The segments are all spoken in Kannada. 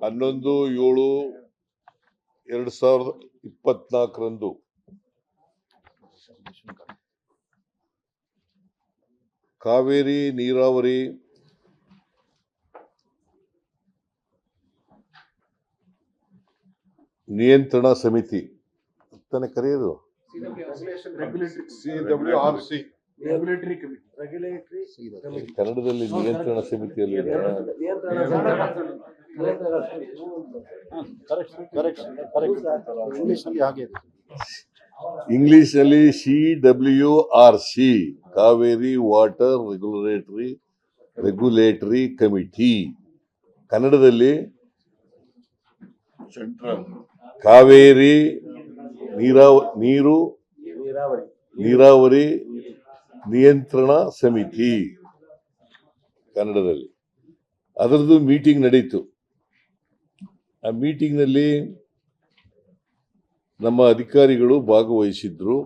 ಹನ್ನೊಂದು ಏಳು ಎರಡ್ ಸಾವಿರದ ಇಪ್ಪತ್ನಾಲ್ಕರಂದು. ಕಾವೇರಿ ನೀರಾವರಿ ನಿಯಂತ್ರಣ ಸಮಿತಿ. ತಾನೇ ಕರೆಯೋದು? C W R C regulatory committee regulatory ಕನ್ನಡದಲ್ಲಿ ನಿಯಂತ್ರಣ ಸಮಿತಿಯಲ್ಲಿ ಇಂಗ್ಲಿಷ್ ಅಲ್ಲಿ ಹಾಗೆ ಇದೆ ಇಂಗ್ಲಿಷ್ನಲ್ಲಿ C W R C Kaveri water regulatory regulatory committee. ಕನ್ನಡದಲ್ಲಿ ಸೆಂಟ್ರಲ್. ಕಾವೇರಿ ನೀರಾವ ನೀರು ನೀರಾವರಿ ನೀರಾವರಿ ನಿಯಂತ್ರಣ ಸಮಿತಿ ಕನ್ನಡದಲ್ಲಿ. ಅದರದ್ದು ಮೀಟಿಂಗ್ ನಡೀತು. ಆ ಮೀಟಿಂಗ್ನಲ್ಲಿ ನಮ್ಮ ಅಧಿಕಾರಿಗಳು ಭಾಗವಹಿಸಿದ್ರು.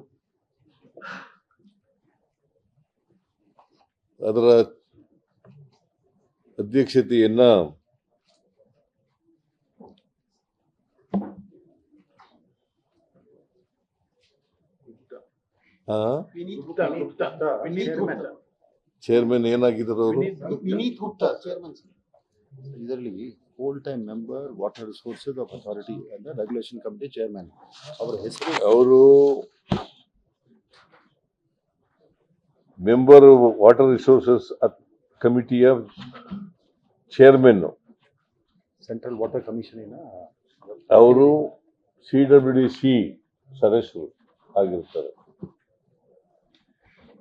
ಅದರ ಅಧ್ಯಕ್ಷತೆಯನ್ನ ಚೇರ್ಮನ್ ಏನಾಗಿದ್ರು ಅವರು? ವಿನೀತ್ ಗುಪ್ತಾ. ಚೇರ್ಮನ್ ಇದರಲ್ಲಿ time member water resources of authority and regulation committee chairman ಅವರ ಹೆಸರು ಅವರು ಮೆಂಬರ್ ವಾಟರ್ ರಿಸೋರ್ಸಸ್ ಕಮಿಟಿಯ ಚೇರ್ಮನ್ ಸೆಂಟ್ರಲ್ ವಾಟರ್ ಕಮಿಷನಿನ ಅವರು ಸಿ ಡಬ್ಲ್ಯೂ ಡಿ ಸಿ ಸದಸ್ಯರು ಆಗಿರ್ತಾರೆ.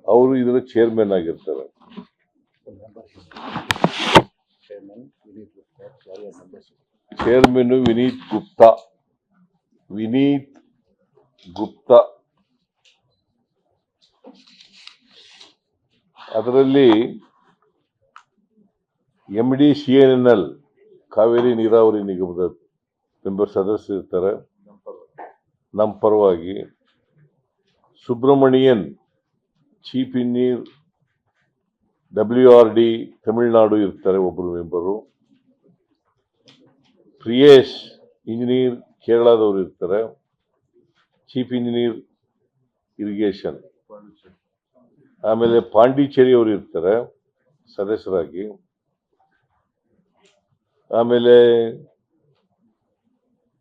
ಅವರು ಇದರ ಚೇರ್ಮನ್ ಆಗಿರ್ತಾರೆ. ಚೇರ್ಮನ್ ವಿನೀತ್ ಗುಪ್ತಾ ವಿನೀತ್ ಗುಪ್ತಾ ಅದರಲ್ಲಿ M D C N N L Kaveri ನೀರಾವರಿ ನಿಗಮದ ಮೆಂಬರ್ ಸದಸ್ಯರು ಇರ್ತಾರೆ. ನಮ್ಮ ಪರವಾಗಿ Subrahmanyan chief engineer W R D Tamil Nadu ಇರ್ತಾರೆ ಒಬ್ಬರು ಮೆಂಬರು ಪ್ರಿಯೇಶ್ ಇಂಜಿನಿಯರ್ ಕೇರಳದವರು ಇರ್ತಾರೆ. Chief engineer irrigation. ಆಮೇಲೆ ಪಾಂಡಿಚೇರಿ ಅವರು ಇರ್ತಾರೆ ಸದಸ್ಯರಾಗಿ. ಆಮೇಲೆ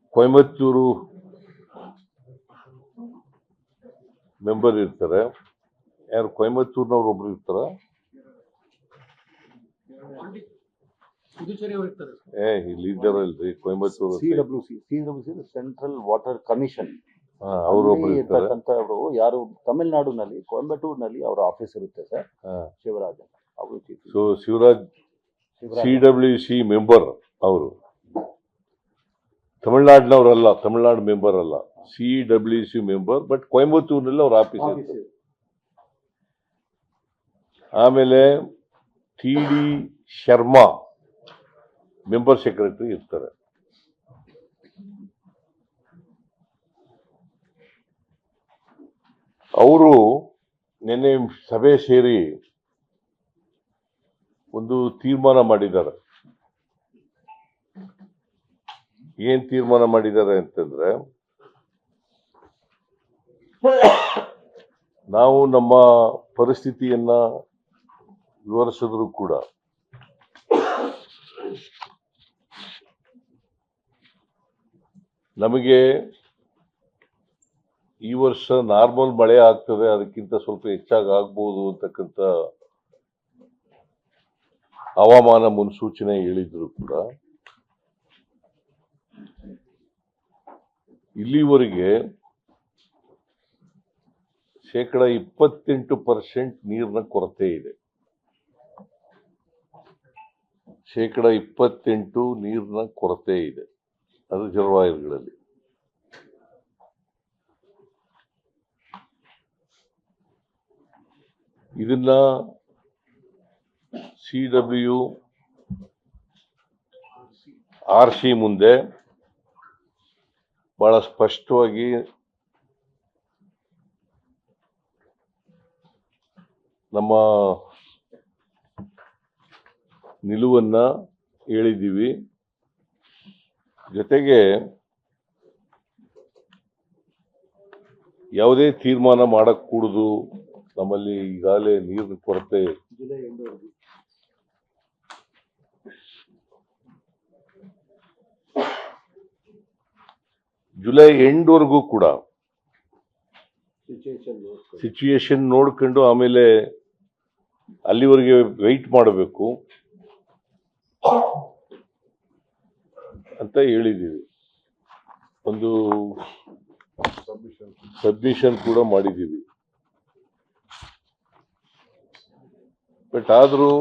ಕೊಯಮತ್ತೂರು ಮೆಂಬರ್ ಇರ್ತಾರೆ. ಯಾರು ಕೊಯಮತ್ತೂರಿನವ್ರು ಒಬ್ರು ಇರ್ತಾರೆ. ಏ ಇಲ್ಲಿ ಇದ್ದಾರಲ್ರಿ Coimbatore C W C C W C central water commission ಅವರು ಒಬ್ರು ಇರ್ತಾರೆ. ಇರ್ತಕ್ಕಂಥವ್ರು ಯಾರು ತಮಿಳ್ನಾಡಿನಲ್ಲಿ ಕೊಯಂಬಟೂರಿನಲ್ಲಿ ಅವರ ಆಫೀಸ್ ಇರುತ್ತೆ ಸರ್. ಶಿವರಾಜ್ ಅವರು so Shivaraj C W C member ಅವರು. ತಮಿಳ್ನಾಡಿನವರಲ್ಲ ತಮಿಳ್ನಾಡು ಮೆಂಬರ್ ಅಲ್ಲ. C W C member but ಕೊಯಂಬತ್ತೂರಿನಲ್ಲಿ ಅವ್ರ ಆಫೀಸ್ ಇರ್ತದೆ ಆಮೇಲೆ T D Sharma member secretary ಇರ್ತಾರೆ. ಅವರು ನಿನ್ನೆ ಸಭೆ ಸೇರಿ ಒಂದು ತೀರ್ಮಾನ ಮಾಡಿದ್ದಾರೆ. ಏನ್ ತೀರ್ಮಾನ ಮಾಡಿದ್ದಾರೆ ಅಂತಂದ್ರೆ, ನಾವು ನಮ್ಮ ಪರಿಸ್ಥಿತಿಯನ್ನ ವಿವರಿಸಿದ್ರು ಕೂಡ. ನಮಗೆ ಈ ವರ್ಷ ನಾರ್ಮಲ್ ಮಳೆ ಆಗ್ತದೆ, ಅದಕ್ಕಿಂತ ಸ್ವಲ್ಪ ಹೆಚ್ಚಾಗಿ ಆಗ್ಬೋದು ಅಂತಕ್ಕಂಥ ಹವಾಮಾನ ಮುನ್ಸೂಚನೆ ಹೇಳಿದ್ರು ಕೂಡ. ಇಲ್ಲಿವರೆಗೆ ಶೇಕಡ ಇಪ್ಪತ್ತೆಂಟು ಪರ್ಸೆಂಟ್ ನೀರಿನ ಕೊರತೆ ಇದೆ. ಶೇಕಡ ಇಪ್ಪತ್ತೆಂಟು ನೀರಿನ ಕೊರತೆ ಇದೆ. ಅದು ಜಲವಾಯುಗಳಲ್ಲಿ. ಇದನ್ನ ಸಿ ಡಬ್ಲ್ಯೂ ಆರ್ ಸಿ ಮುಂದೆ ಬಹಳ ಸ್ಪಷ್ಟವಾಗಿ ನಮ್ಮ ನಿಲುವನ್ನ ಹೇಳಿದ್ದೀವಿ. ಜೊತೆಗೆ ಯಾವುದೇ ತೀರ್ಮಾನ ಮಾಡಕ್ ಕೂಡುದು ನಮ್ಮಲ್ಲಿ ಈಗಾಗಲೇ ನೀರಿನ ಕೊರತೆ ಜುಲೈ ಎಂಡ್ವರೆಗೂ ಕೂಡ ಸಿಚುಯೇಷನ್ ನೋಡ್ಕೊಂಡು. ಆಮೇಲೆ ಅಲ್ಲಿವರೆಗೆ ವೆಯ್ಟ್ ಮಾಡಬೇಕು. ಅಂತ ಹೇಳಿದ್ದೀವಿ. ಒಂದು ಸಬ್ಮಿಷನ್ ಕೂಡ ಮಾಡಿದ್ದೀವಿ. ಬಟ್ ಆದರೂ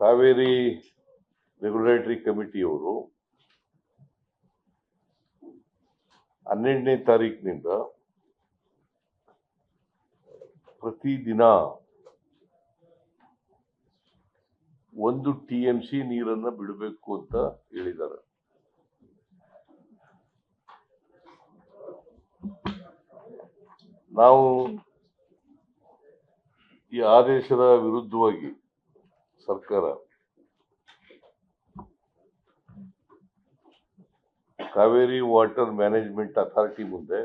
ಕಾವೇರಿ ರೆಗ್ಯುಲೇಟರಿ ಕಮಿಟಿಯವರು ಹನ್ನೆರಡನೇ ತಾರೀಕಿನಿಂದ ಪ್ರತಿದಿನ ಒಂದು ಟಿ ಎಂ ಸಿ ನೀರನ್ನ ಬಿಡಬೇಕು ಅಂತ ಹೇಳಿದ್ದಾರೆ. ನಾವು ಈ ಆದೇಶದ ವಿರುದ್ಧವಾಗಿ ಸರ್ಕಾರ ಕಾವೇರಿ ವಾಟರ್ ಮ್ಯಾನೇಜ್ಮೆಂಟ್ ಅಥಾರಿಟಿ ಮುಂದೆ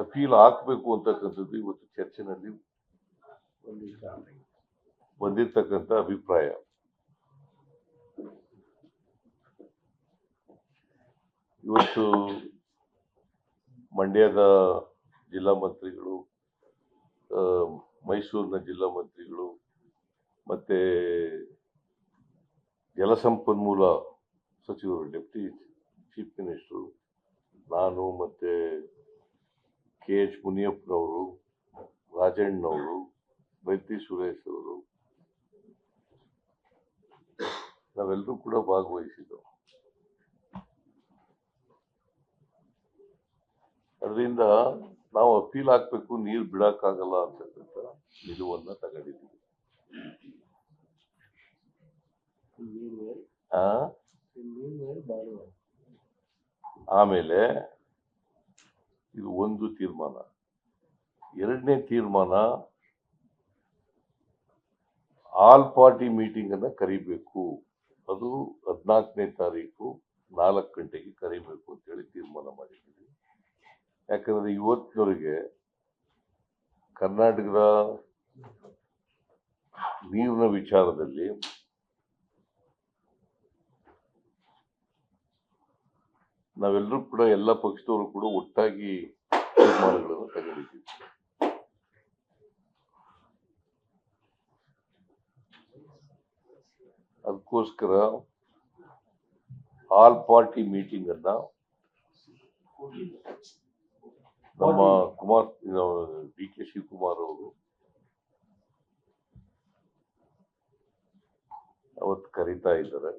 ಅಪೀಲ್ ಹಾಕ್ಬೇಕು ಅಂತಕ್ಕಂಥದ್ದು ಇವತ್ತು ಚರ್ಚಿನಲ್ಲಿ ಬಂದಿರ್ತಕ್ಕಂಥ ಅಭಿಪ್ರಾಯ. ಇವತ್ತು ಮಂಡ್ಯದ ಜಿಲ್ಲಾ ಮಂತ್ರಿಗಳು ಮೈಸೂರಿನ ಜಿಲ್ಲಾ ಮಂತ್ರಿಗಳು ಮತ್ತೆ ಜಲಸಂಪನ್ಮೂಲ ಸಚಿವರು, ಡೆಪ್ಟಿ ಚೀಫ್ ಮಿನಿಸ್ಟರು, ನಾನು ಮತ್ತೆ ಕೆ. ಎಚ್. ಮುನಿಯಪ್ಪನವರು ರಾಜಣ್ಣವರು ಬೈತಿ ಸುರೇಶ್ ಅವರು ನಾವೆಲ್ಲರೂ ಕೂಡ ಭಾಗವಹಿಸಿದ್ದೆವು ಅದರಿಂದ ನಾವು ಅಪೀಲ್ ಹಾಕ್ಬೇಕು ನೀರು ಬಿಡಕ್ಕಾಗಲ್ಲ ಅಂತಕ್ಕಂಥ ನಿಲುವನ್ನ ತಗೊಂಡಿದ್ದೀವಿ. ಆಮೇಲೆ ಇದು ಒಂದು ತೀರ್ಮಾನ. ಎರಡನೇ ತೀರ್ಮಾನ, ಆಲ್ ಪಾರ್ಟಿ ಮೀಟಿಂಗ್ ಅನ್ನ ಕರಿಬೇಕು. ಅದು ಹದಿನಾಲ್ಕನೇ ತಾರೀಕು ನಾಲ್ಕು ಗಂಟೆಗೆ ಕರಿಬೇಕು ಅಂತೇಳಿ ತೀರ್ಮಾನ ಮಾಡಿದ್ದೀವಿ. ಯಾಕಂದ್ರೆ ಇವತ್ತಿನವರೆಗೆ ಕರ್ನಾಟಕದ ನೀರಿನ ವಿಚಾರದಲ್ಲಿ ನಾವೆಲ್ಲರೂ ಕೂಡ ಎಲ್ಲ ಪಕ್ಷದವರು ಕೂಡ ಒಟ್ಟಾಗಿ ತೀರ್ಮಾನಗಳನ್ನು ತಗೊಂಡಿದ್ದೀವಿ ಅದಕ್ಕೋಸ್ಕರ ಆಲ್ ಪಾರ್ಟಿ ಮೀಟಿಂಗ್ ಅನ್ನ ನಮ್ಮ ಕುಮಾರ್ ಡಿ ಕೆ ಶಿವಕುಮಾರ್ ಅವರು ಅವತ್ತು ಕರೀತಾ ಇದ್ದಾರೆ.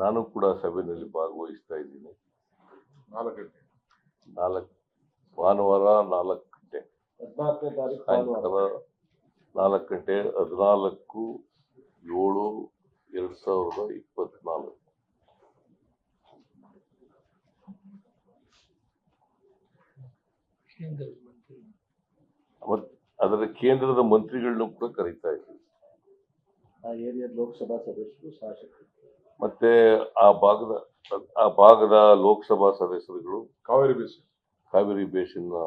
ನಾನು ಕೂಡ ಸಭೆಯಲ್ಲಿ ಭಾಗವಹಿಸ್ತಾ ಇದ್ದೀನಿ. ನಾಲ್ಕು ಗಂಟೆ. ನಾಲ್ಕು ಭಾನುವಾರ ನಾಲ್ಕು ಗಂಟೆ. ಸಾಯಂಕಾಲ ನಾಲ್ಕು ಗಂಟೆ ಹದಿನಾಲ್ಕು ಏಳು ಎರಡು ಸಾವಿರದ ಇಪ್ಪತ್ನಾಲ್ಕು. ಅದರ ಕೇಂದ್ರದ ಮಂತ್ರಿಗಳನ್ನೂ ಕೂಡ ಕರೀತಾ ಇದ್ದೀವಿ ಆ ಏರಿಯಾದ ಲೋಕಸಭಾ ಸದಸ್ಯರು ಶಾಸಕರು. ಮತ್ತೆ ಆ ಭಾಗದ ಆ ಭಾಗದ ಲೋಕಸಭಾ ಸದಸ್ಯರುಗಳು ಕಾವೇರಿ ಬೇಸಿನ್ ಕಾವೇರಿ ಬೇಸಿನ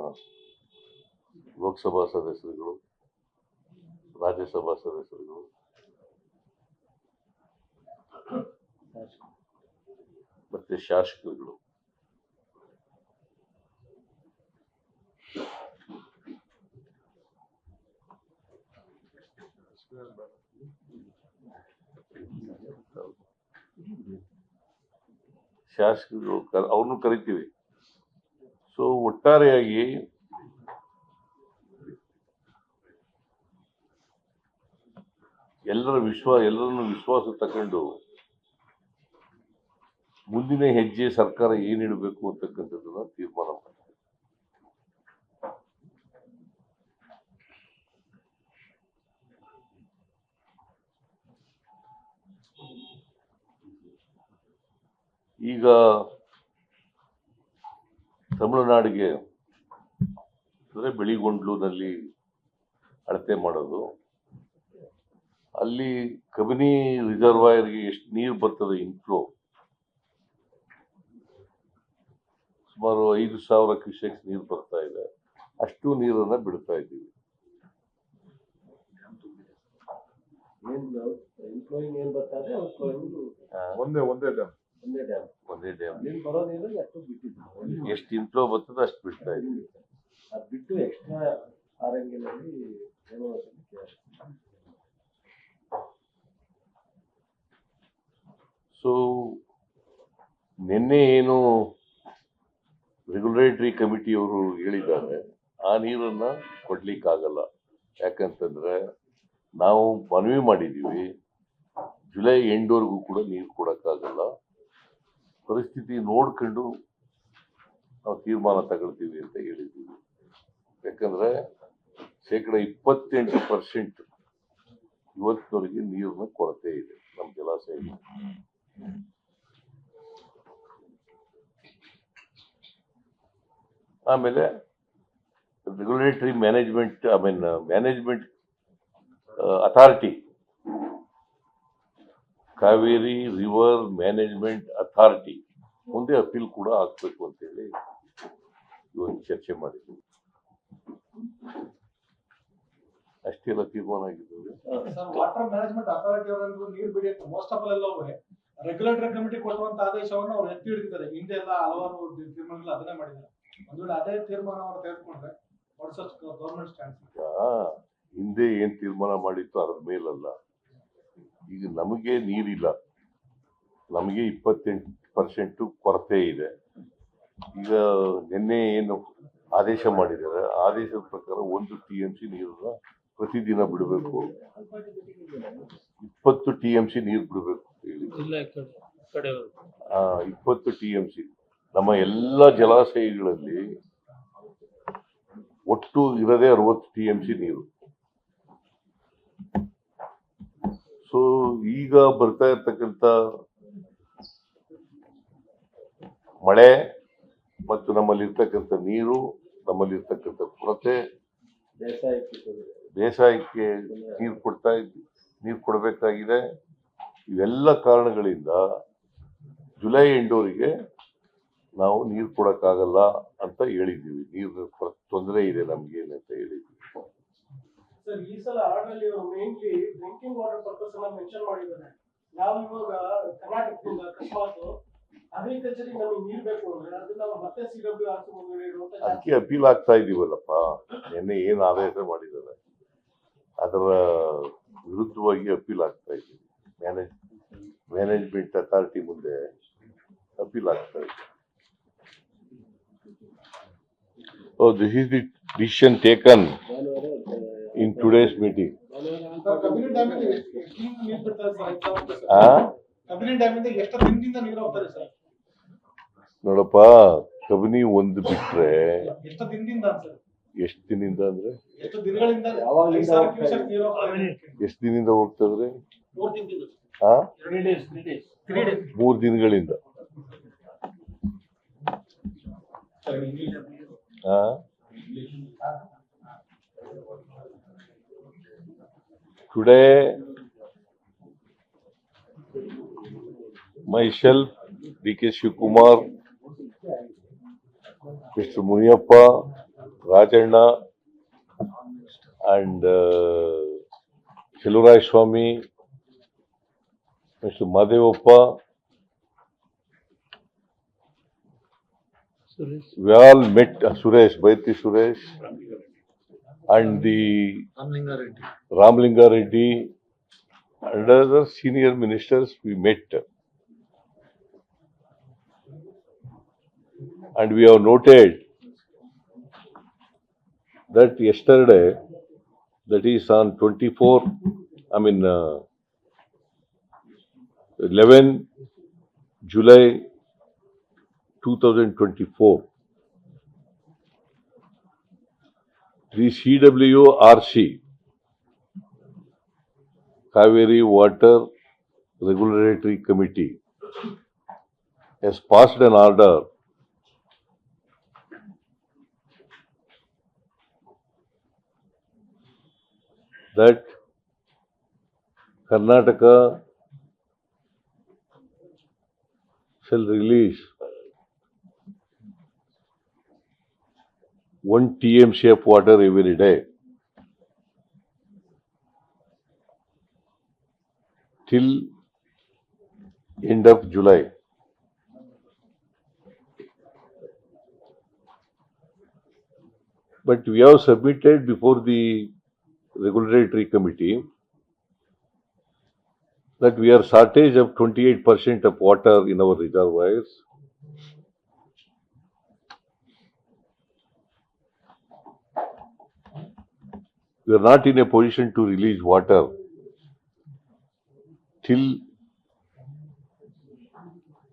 ಲೋಕಸಭಾ ಸದಸ್ಯರುಗಳು ರಾಜ್ಯಸಭಾ ಸದಸ್ಯರುಗಳು ಮತ್ತೆ ಶಾಸಕರುಗಳು. ಶಾಸಕರು ಅವ್ರನ್ನು ಕರಿತೀವಿ. ಸೊ ಒಟ್ಟಾರೆಯಾಗಿ ಎಲ್ಲರ ವಿಶ್ವ, ಎಲ್ಲರನ್ನು ವಿಶ್ವಾಸ ತಕೊಂಡು ಮುಂದಿನ ಹೆಜ್ಜೆ ಸರ್ಕಾರ ಏನಿಡಬೇಕು ಅಂತಕ್ಕಂಥದ್ದನ್ನು ತೀರ್ಮಾನ ಮಾಡಿ ಈಗ ತಮಿಳುನಾಡಿಗೆ ಅಂದರೆ ಬೆಳಿಗೊಂಡ್ಲುನಲ್ಲಿ ಅಳತೆ ಮಾಡೋದು. ಅಲ್ಲಿ ಕಬಿನಿ ರಿಸರ್ವಾಯರ್ಗೆ ಎಷ್ಟು ನೀರು ಬರ್ತದೆ ಇನ್ಫ್ಲೋ ಸುಮಾರು ಐದು ಸಾವಿರ ಕ್ಯೂಸೆಕ್ಸ್ ನೀರು ಬರ್ತಾ ಇದೆ. ಅಷ್ಟು ನೀರನ್ನು ಬಿಡ್ತಾ ಇದ್ದೀವಿ. ಒಂದೇ ಒಂದೇ ಡ್ಯಾಮ್ ಒಂದೇ ಡ್ಯಾಮ್ ಒಂದೇ ಡ್ಯಾಮ್ ಅಲ್ಲಿ ಬರೋ ನೀರು ಎಷ್ಟು ಬಿಟ್ಟಿದ್ದು. ಎಷ್ಟು ಬರ್ತದೆ ಅಷ್ಟು ಬಿಡ್ತಾ ಇದ್ದೀವಿ ಅದು ಬಿಟ್ಟು ಎಕ್ಸ್ಟ್ರಾ ಆರಂಗಿನಲ್ಲಿ ಏನೋ ಸೊ ನಿನ್ನೆ ಏನು ರೆಗ್ಯುಲೇಟರಿ ಕಮಿಟಿಯವರು ಹೇಳಿದ್ದಾರೆ ಆ ನೀರನ್ನ ಕೊಡ್ಲಿಕ್ಕಾಗಲ್ಲ. ಯಾಕಂತಂದ್ರೆ ನಾವು ಮನವಿ ಮಾಡಿದ್ದೀವಿ ಜುಲೈ ಎಂಡ್ವರೆಗೂ ಕೂಡ ನೀರು ಕೊಡಕ್ಕಾಗಲ್ಲ. ಪರಿಸ್ಥಿತಿ ನೋಡ್ಕೊಂಡು ನಾವು ತೀರ್ಮಾನ ತಗೊಳ್ತೀವಿ ಅಂತ ಹೇಳಿದ್ದೀವಿ. ಯಾಕಂದ್ರೆ ಶೇಕಡ ಇಪ್ಪತ್ತೆಂಟು ಪರ್ಸೆಂಟ್ ಇವತ್ತಿನವರೆಗೆ ನೀರಿನ ಕೊರತೆ ಇದೆ ನಮ್ಮ ಜಲಾಶಯ. ಆಮೇಲೆ regulatory management I mean management authority Kaveri river management authority ಮುಂದೆ ಅಪೀಲ್ ಕೂಡ ಹಾಕ್ಬೇಕು ಅಂತೇಳಿ ಇವತ್ತು ಚರ್ಚೆ ಮಾಡಿದ್ವಿ. ಅಷ್ಟೆಲ್ಲ ತೀರ್ಮಾನ ಆಗಿದ್ದೇವೆ. ವಾಟರ್ ಮ್ಯಾನೇಜ್ಮೆಂಟ್ ಅಥಾರಿಟಿ ಅವರಂದ್ರು ನೀರು ಬಿಡಿ ಅಂತ ಮೋಸ್ಟ್ ಆಫ್ ಎಲ್ಲವೂ ರೆಗ್ಯುಲೇಟರಿ ಕಮಿಟಿ ಕೊಡುವಂತ ಆದೇಶವನ್ನು ಅವರು ಎತ್ತಿ ಹಿಡಿದಿದ್ದಾರೆ. ಹಿಂದೆ ಎಲ್ಲ ಹಲವಾರು ತೀರ್ಮಾನಗಳು ಅದನ್ನೇ ಮಾಡಿದ್ದಾರೆ. ಒಂದು ವೇಳೆ ಅದೇ ತೀರ್ಮಾನವನ್ನು ತೆಗೆದುಕೊಂಡ್ರೆ ವಾಟ್ಸ್ ಗವರ್ಮೆಂಟ್ ಸ್ಟ್ಯಾಂಡ್ ಹಿಂದೆ ಏನ್ ತೀರ್ಮಾನ ಮಾಡಿತ್ತು ಅದ್ರ ಮೇಲಲ್ಲ. ಈಗ ನಮಗೆ ನೀರಿಲ್ಲ. ನಮಗೆ ಇಪ್ಪತ್ತೆಂಟು ಪರ್ಸೆಂಟ್ ಕೊರತೆ ಇದೆ. ಈಗ ನಿನ್ನೆ ಏನು ಆದೇಶ ಮಾಡಿದ್ದಾರೆ. ಆದೇಶದ ಪ್ರಕಾರ ಒಂದು ಟಿ ಎಂ ಸಿ ನೀರನ್ನ ಪ್ರತಿದಿನ ಬಿಡಬೇಕು. ಇಪ್ಪತ್ತು ಟಿ ಎಂ ಸಿ ನೀರು ಬಿಡಬೇಕು ಇಪ್ಪತ್ತು ಟಿ ಎಂ ಸಿ. ನಮ್ಮ ಎಲ್ಲ ಜಲಾಶಯಗಳಲ್ಲಿ ಒಟ್ಟು ಇರದೇ ಅರವತ್ತು ಟಿ ಎಂ ಸಿ ನೀರು. ಸೊ ಈಗ ಬರ್ತಾ ಇರ್ತಕ್ಕಂಥ ಮಳೆ ಮತ್ತು ನಮ್ಮಲ್ಲಿರ್ತಕ್ಕಂಥ ನೀರು, ನಮ್ಮಲ್ಲಿರ್ತಕ್ಕಂಥ ಕೊರತೆ, ಬೇಸಾಯಕ್ಕೆ ನೀರು ಕೊಡ್ತಾ ಇದ್ವಿ ನೀರು ಕೊಡಬೇಕಾಗಿದೆ. ಇವೆಲ್ಲ ಕಾರಣಗಳಿಂದ ಜುಲೈ ಎಂಡೋರಿಗೆ ನಾವು ನೀರು ಕೊಡೋಕ್ಕಾಗಲ್ಲ ಅಂತ ಹೇಳಿದ್ದೀವಿ. ನೀರು ತೊಂದರೆ ಇದೆ ನಮ್ಗೆ ಅಂತ ಹೇಳಿದ್ವಿ ಸರ್ ಈ ಸಲ ಆರ್ಡರ್ ಅಲ್ಲಿ ಅವರು ಮೇನ್ಲಿ ಡ್ರಿಂಕಿಂಗ್ ವಾಟರ್ ಪರ್ಪಸ್ ಅನ್ನ ಮೆನ್ಷನ್ ಮಾಡಿದ್ದಾರೆ. ನಾವು ಇವಾಗ ಕರ್ನಾಟಕದಿಂದ ಅಕಸ್ಮಾತ್ ಅಗ್ರಿಕಲ್ಚರ್ ನಮಗೆ ನೀರು ಬೇಕು ಅಂದ್ರೆ ಅದನ್ನ ನಾವು ಮತ್ತೆ ಸಿ ಡಬ್ಲ್ಯೂ ಆರ್ ಮುಂದೆ ಇರುವಂತ ಅದಕ್ಕೆ ಅಪೀಲ್ ಆಗ್ತಾ ಇದೀವಲ್ಲಪ್ಪ. ನಿನ್ನೆ ಏನು ಆದೇಶ ಮಾಡಿದ್ದಾರೆ? ಅದರ ವಿರುದ್ಧವಾಗಿ ಅಪೀಲ್ ಆಗ್ತಾ ಇದ್ದೀವಿ ಮ್ಯಾನೇಜ್ ಮ್ಯಾನೇಜ್ಮೆಂಟ್ ಅಥಾರಿಟಿ ಮುಂದೆ ಅಪೀಲ್ ಆಗ್ತಾ ಇದೆ. ಓ this is the decision taken ಭಾನುವಾರ today's meeting. ನೋಡಪ್ಪ ಕಬಿನಿ ಒಂದು ಬಿಟ್ರೆ ಎಷ್ಟು ದಿನದಿಂದ ಅಂದ್ರೆ? ಎಷ್ಟು ದಿನದಿಂದ ಹೋಗ್ತದ್ರೆ ಮೂರ್ ದಿನಗಳಿಂದ. ಹೋಗ್ತಾ Today, myself, D.K. shukumar Mr. muniyappa Rajanna, and uh, Swami, Mr. madevappa suresh we all met uh, Suresh, Baiti Suresh. and the Ramlinga Reddy and other senior ministers we met. And we have noted that yesterday, that is on 24, I mean uh, 11 July 2024, The సిడబ్ల్యూఆర్సి Kaveri Water Regulatory Committee has passed an order. That Karnataka shall release one TMC of water every day till end of July. But we have submitted before the regulatory committee that we are shortage of twenty-eight percent of water in our reservoirs. We are not in a position to release water till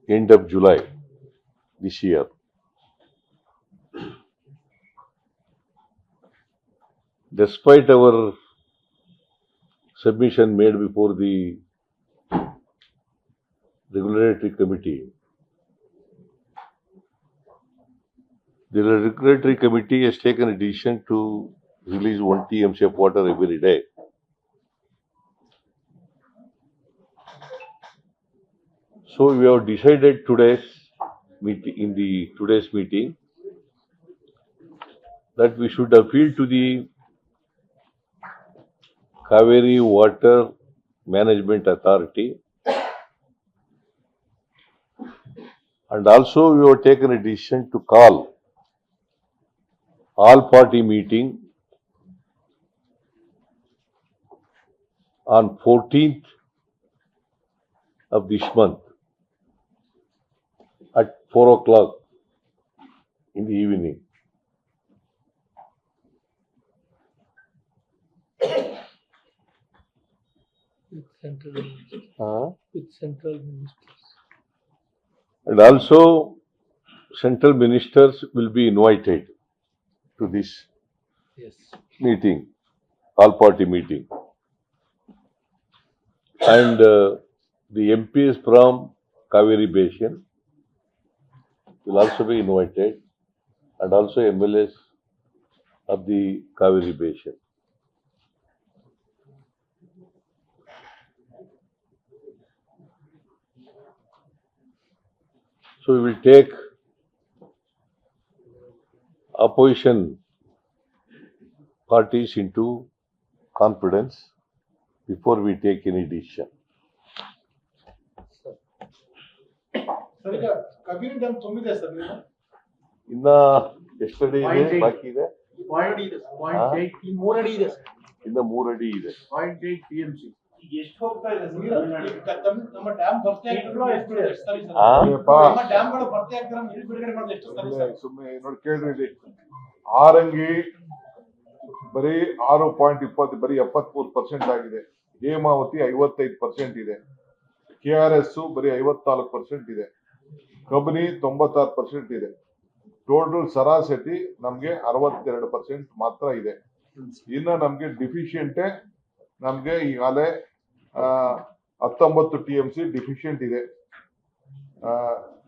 end of July this year. Despite our submission made before the regulatory committee, the regulatory committee has taken a decision to release one TMC of water every day. So we have decided today's meeting, in the today's meeting, that we should appeal to the Kaveri Water Management Authority. And also we have taken a decision to call all party meeting on fourteenth of this month at four o'clock in the evening. With central, ministers. Uh, with central ministers. And also, central ministers will be invited to this Yes. meeting, all party meeting. And uh, the MPs from Kaveri Basin will also be invited and also MLAs of the Kaveri Basin. So we will take opposition parties into confidence before we take any decision. ಇನ್ನ ಎಷ್ಟಡಿ ಇದೆ? ಬಾಕಿ ಇದೆ? ಇನ್ನ ಮೂರಡಿ ಇದೆ. ಎಷ್ಟು ಹೋಗ್ತಾ ಇದೆ ನಮ್ಮ ಡ್ಯಾಮ್ ಭರ್ತಿ ಆಗ್ತಿರೋ ಸುಮ್ಮನೆ ನೋಡಿ ಕೇಳ್ರಿ ಇಲ್ಲಿ. ಆರಂಗಿ ಬರೀ ಆರು ಪಾಯಿಂಟ್ ಇಪ್ಪತ್ತು ಬರೀ ಎಪ್ಪತ್ಮೂರು ಪರ್ಸೆಂಟ್ ಆಗಿದೆ. ಹೇಮಾವತಿ ಐವತ್ತೈದು ಪರ್ಸೆಂಟ್ ಇದೆ. ಕೆ ಆರ್ ಎಸ್ ಬರೀ ಐವತ್ನಾಲ್ಕು ಪರ್ಸೆಂಟ್ ಇದೆ. ಕಬನಿ ತೊಂಬತ್ತಾರು ಪರ್ಸೆಂಟ್ ಇದೆ. ಟೋಟಲ್ ಸರಾಸರಿ ನಮಗೆ ಅರವತ್ತೆರಡು ಪರ್ಸೆಂಟ್ ಮಾತ್ರ ಇದೆ. ಇನ್ನು ನಮಗೆ ಡಿಫಿಷಿಯಂಟೇ ನಮಗೆ ಈಗಾಗಲೇ ಹತ್ತೊಂಬತ್ತು ಟಿ ಎಂ ಸಿ ಡಿಫಿಷಿಯಂಟ್ ಇದೆ.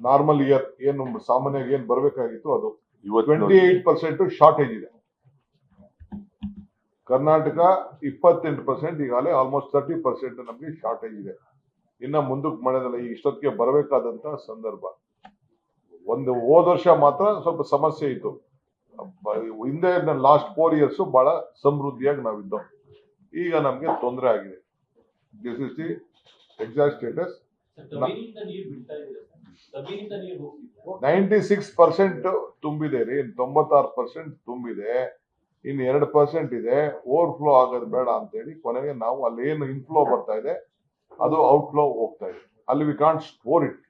ನಾರ್ಮಲ್ ಇಯರ್ ಏನು ಸಾಮಾನ್ಯವಾಗಿ ಏನು ಬರಬೇಕಾಗಿತ್ತು ಅದು. ಟ್ವೆಂಟಿ ಏಟ್ ಪರ್ಸೆಂಟ್ ಶಾರ್ಟೇಜ್ ಇದೆ. ಕರ್ನಾಟಕ ಇಪ್ಪತ್ತೆಂಟು ಪರ್ಸೆಂಟ್ ಈಗಾಗಲೇ ಆಲ್ಮೋಸ್ಟ್ ತರ್ಟಿ ಪರ್ಸೆಂಟ್ ನಮಗೆ ಶಾರ್ಟೇಜ್ ಇದೆ. ಇನ್ನ ಮುಂದಕ್ಕೆ ಮಾಡೋದಿಲ್ಲ ಈ ಇಷ್ಟೊತ್ತಿಗೆ ಬರಬೇಕಾದಂತ ಸಂದರ್ಭ. ಒಂದು ಹೋದ ವರ್ಷ ಮಾತ್ರ ಸ್ವಲ್ಪ ಸಮಸ್ಯೆ ಇತ್ತು. ಹಿಂದೆ ಲಾಸ್ಟ್ ಫೋರ್ ಇಯರ್ಸ್ ಬಹಳ ಸಮೃದ್ಧಿಯಾಗಿ ನಾವಿದ್ದೋ. ಈಗ ನಮಗೆ ತೊಂದರೆ ಆಗಿದೆ. This is the exact status ninety six percent ತುಂಬಿದೆ ರೀ ತೊಂಬತ್ತಾರು ಪರ್ಸೆಂಟ್ ತುಂಬಿದೆ. ಇನ್ನು ಎರಡು ಪರ್ಸೆಂಟ್ ಇದೆ ಓವರ್ ಫ್ಲೋ ಆಗೋದು ಬೇಡ ಅಂತೇಳಿ ಕೊನೆಗೆ ನಾವು ಅಲ್ಲಿ ಏನು ಇನ್ಫ್ಲೋ ಬರ್ತಾ ಇದೆ ಅದು ಔಟ್ಫ್ಲೋ ಹೋಗ್ತಾ ಇದೆ. ಅಲ್ಲಿ ವಿ ಕಾಂಟ್ ಸ್ಟೋರ್ ಇಟ್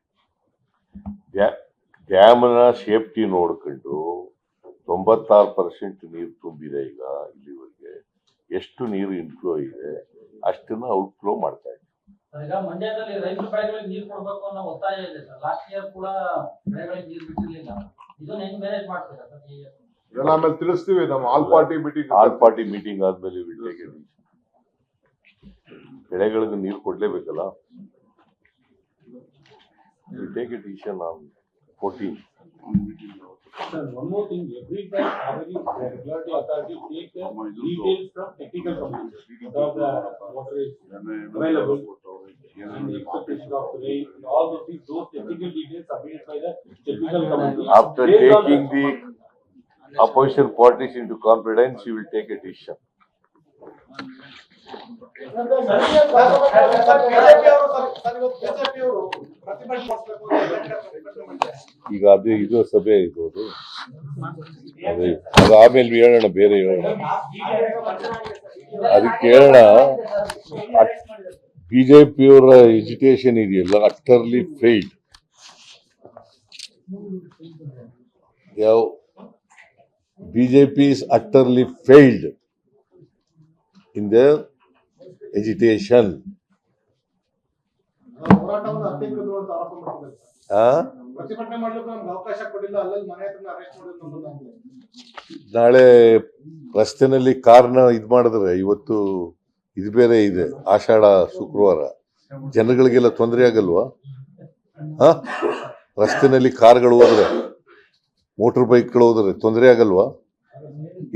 ಡ್ಯಾಮ್ನ ಸೇಫ್ಟಿ ನೋಡ್ಕೊಂಡು ತೊಂಬತ್ತಾರು ಪರ್ಸೆಂಟ್ ನೀರು ತುಂಬಿದೆ ಈಗ ಇಲ್ಲಿವರೆಗೆ. ಎಷ್ಟು ನೀರು ಇನ್ಫ್ಲೋ ಇದೆ ಅಷ್ಟನ್ನ ಔಟ್ಫ್ಲೋ ಮಾಡ್ತಾ ಇದೆ. ಈಗ ಮಂಡ್ಯದಲ್ಲಿ ರೈತರ ಬೆಳೆಗಳಿಗೆ ನೀರು ಕೊಡ್ಬೇಕು ಅನ್ನೋ ಒತ್ತಾಯ ಇದೆ ಸರ್. ಲಾಸ್ಟ್ ಇಯರ್ ಕೂಡ ಬೆಳೆಗಳಿಗೆ ನೀರು ಬಿಟ್ಟಿರ್ಲಿಲ್ಲ. ಇದನ್ನ ಹೆಂಗ್ ಮ್ಯಾನೇಜ್ ಮಾಡ್ತೀರಾ ಸರ್? ಈ year? ಇದೆಲ್ಲ ಆಮೇಲೆ ತಿಳಿಸ್ತೀವಿ ನಮ್ಮ all party meeting all party meeting ಆದ್ಮೇಲೆ we take a decision. ಬೆಳೆಗಳಿಗೆ ನೀರು ಕೊಡ್ಲೇಬೇಕಲ್ಲ take a decision on fourteen Sir, one more thing, every time already the regulatory authority take the details from technical companies. About the water is available and the expectation of the rain, and all those things, those technical details submitted by the technical company. After Based on taking the opposition parties into confidence, you will take a decision. ಈಗ ಅದೇ ಇದು ಸಭೆ ಇರ್ಬೋದು. ಅದು ಆಮೇಲೆ ಹೇಳೋಣ ಬೇರೆ ಹೇಳೋಣ. ಅದಕ್ಕೆ ಹೇಳೋಣ ಬಿಜೆಪಿಯವರ ಎಜಿಟೇಷನ್ ಇದೆಯಲ್ಲ ಅಟರ್ಲಿ ಫೇಲ್ಡ್ ಯಾವ BJP is utterly failed in the agitation. ನಾಳೆ ರಸ್ತೆನಲ್ಲಿ ಕಾರ್ನ ಇದು ಮಾಡಿದ್ರೆ ಇವತ್ತು ಇದು ಬೇರೆ ಇದೆ ಆಷಾಢ ಶುಕ್ರವಾರ. ಜನಗಳಿಗೆಲ್ಲ ತೊಂದರೆ ಆಗಲ್ವಾ? ಹಾ? ರಸ್ತೆನಲ್ಲಿ ಕಾರ್ಗಳು ಹೋದ್ರೆ. ಮೋಟರ್ ಬೈಕ್ಗಳು ಹೋದರೆ ತೊಂದರೆ ಆಗಲ್ವಾ?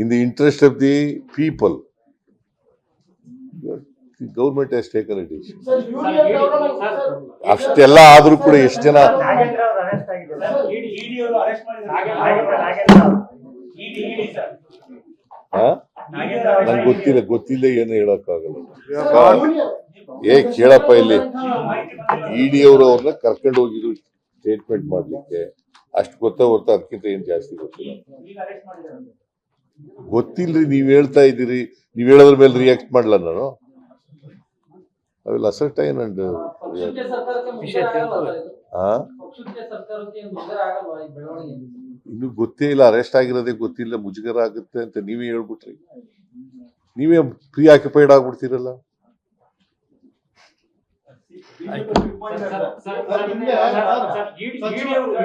In the interest of the people government has taken it is ಅಷ್ಟೆಲ್ಲ ಆದರೂ ಕೂಡ ಎಷ್ಟು ಜನ ಹಾ ನಂಗೆ ಗೊತ್ತಿಲ್ಲ ಗೊತ್ತಿಲ್ಲ ಏನು ಹೇಳಕ್ಕಾಗಲ್ಲ. ಏ ಕೇಳಪ್ಪ ಇಲ್ಲಿ. ಇಡಿ ಅವರು ಅವ್ರನ್ನ ಕರ್ಕೊಂಡು ಹೋಗಿದ್ರು ಸ್ಟೇಟ್ಮೆಂಟ್ ಮಾಡ್ಲಿಕ್ಕೆ. ಅಷ್ಟು ಗೊತ್ತಾ ಹೊರತು ಅದಕ್ಕಿಂತ ಏನು ಜಾಸ್ತಿ ಗೊತ್ತಿಲ್ಲ. ಗೊತ್ತಿಲ್ರಿ, ನೀವು ಹೇಳ್ತಾ ಇದ್ದೀರಿ, ನೀವು ಹೇಳೋದ್ರ ಮೇಲೆ ರಿಯಾಕ್ಟ್ ಮಾಡಲ್ಲ ನಾನು? ಅವೆಲ್ಲ ಅಸಟ್ ಅಸರ್ಟೈನ್ ಅಂಡ್ ಇನ್ನು ಗೊತ್ತೇ ಇಲ್ಲ ಅರೆಸ್ಟ್ ಆಗಿರೋದೇ ಗೊತ್ತಿಲ್ಲ, ಮುಜುಗರ ಆಗುತ್ತೆ ಅಂತ ನೀವೇ ಹೇಳ್ಬಿಟ್ರಿ. ನೀವೇ ಪ್ರೀ ಆಕ್ಯುಪೈಡ್ ಆಗ್ಬಿಡ್ತೀರಲ್ಲ ಸರ್, ಹಿಂದೆ ಸರ್, ಸಚಿವರು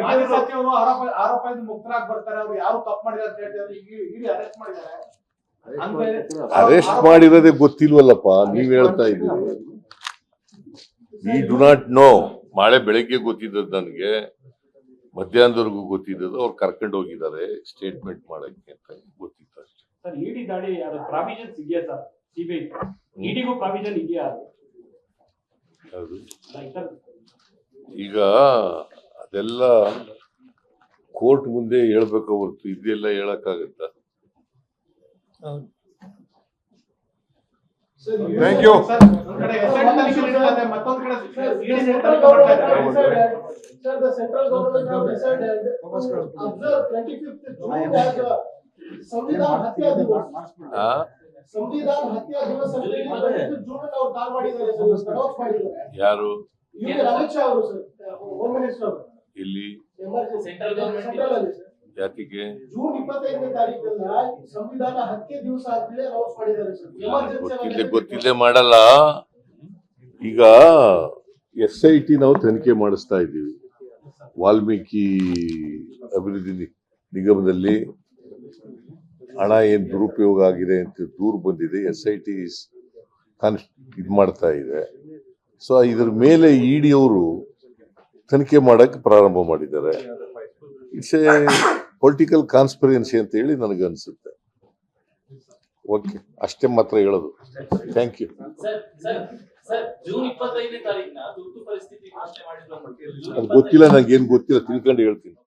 ಮಾಜಿ ಸಚಿವರು ಆರೋಪ ಆರೋಪದಿಂದ ಮುಕ್ತರಾಗಿ ಬರ್ತಾರೆ. ಅವ್ರು ಯಾರು ತಪ್ಪು ಮಾಡಿದ್ದಾರೆ ಅಂತ ಹೇಳ್ತಾರೆ ಇಡೀ ಅರೆಸ್ಟ್ ಮಾಡಿದ್ದಾರೆ. ಅರೆಸ್ಟ್ ಮಾಡಿರೋದೇ ಗೊತ್ತಿಲ್ವಲ್ಲಪ್ಪ. ನೀವ್ ಹೇಳ್ತಾ ಇದ್ದೀರಿ. ವಿ ಡು ನಾಟ್ ನೋ ನಾಳೆ ಬೆಳಗ್ಗೆ ಗೊತ್ತಿದ್ದದ್ದು ನನಗೆ. ಮಧ್ಯಾಹ್ನದವರೆಗೂ ಗೊತ್ತಿದ್ದದ್ದು. ಅವ್ರು ಕರ್ಕೊಂಡು ಹೋಗಿದ್ದಾರೆ. ಸ್ಟೇಟ್ಮೆಂಟ್ ಮಾಡಕ್ಕೆ ಅಂತ ಗೊತ್ತಿತ್ತು ಅಷ್ಟೇ. ಈಗ ಅದೆಲ್ಲ ಕೋರ್ಟ್ ಮುಂದೆ ಹೇಳ್ಬೇಕು ಹೊರತು ಇದೆಲ್ಲ ಥ್ಯಾಂಕ್ ಯು ಸರ್ ಸೆಂಟ್ರಲ್ ಸಂವಿಧಾನ ಹತ್ಯಾ ದಿವಸ ಆ? ಸಂವಿಧಾನ ಹತ್ಯಾ ದಿವಸ್ ಅಂತ ಹೇಳಿ 25th June ಅನ್ನು ಕಾಲ್ ಮಾಡಿದ್ದಾರೆ ಸರ್, ಮಾಡಿದ್ದಾರೆ. ಯಾರು? ಇವ್ರು ಅಮಿತ್ ಶಾ ಅವರು ಸರ್, ಹೋಮ್ ಮಿನಿಸ್ಟರ್ ಅವರು. ಇಲ್ಲಿ? Central government. ಜಾತಿಗೆ ಜೂನ್ ಇಪ್ಪತ್ತೈದನೇ ತಾರೀಕಲ್ಲ ಸಂವಿಧಾನ ಹತ್ಯೆ ದಿವಸ ಅನೌನ್ಸ್ ಮಾಡಿದ್ದಾರೆ ಸರ್. Emergency ಮಾಡಲ್ಲ. ಈಗ ಎಸ್ ಐ ಟಿ ನಾವು ತನಿಖೆ ಮಾಡಿಸ್ತಾ ಇದ್ದೀವಿ. ವಾಲ್ಮೀಕಿ ಅಭಿವೃದ್ಧಿ ನಿಗಮದಲ್ಲಿ ಹಣ ಏನು ದುರುಪಯೋಗ ಆಗಿದೆ ಅಂತ ದೂರು ಬಂದಿದೆ. ಎಸ್ ಐ ಟಿ ಕಾನ್ಸ್ ಇದು ಮಾಡ್ತಾ ಇದೆ. ಸೊ ಇದ್ರ ಮೇಲೆ ಇಡಿ ಅವರು ತನಿಖೆ ಮಾಡಕ್ಕೆ ಪ್ರಾರಂಭ ಮಾಡಿದ್ದಾರೆ. ಇಟ್ಸ್ ಎ ಪೊಲಿಟಿಕಲ್ ಕಾನ್ಸ್ಪಿರೆನ್ಸಿ ಅಂತ ಹೇಳಿ ನನಗೆ ಅನಿಸುತ್ತೆ. ಓಕೆ ಅಷ್ಟೇ ಮಾತ್ರ ಹೇಳೋದು. ಥ್ಯಾಂಕ್ ಯು ಅದು ಗೊತ್ತಿಲ್ಲ ನನಗೇನು ಏನ್ ಗೊತ್ತಿಲ್ಲ ತಿಳ್ಕೊಂಡು ಹೇಳ್ತೀನಿ.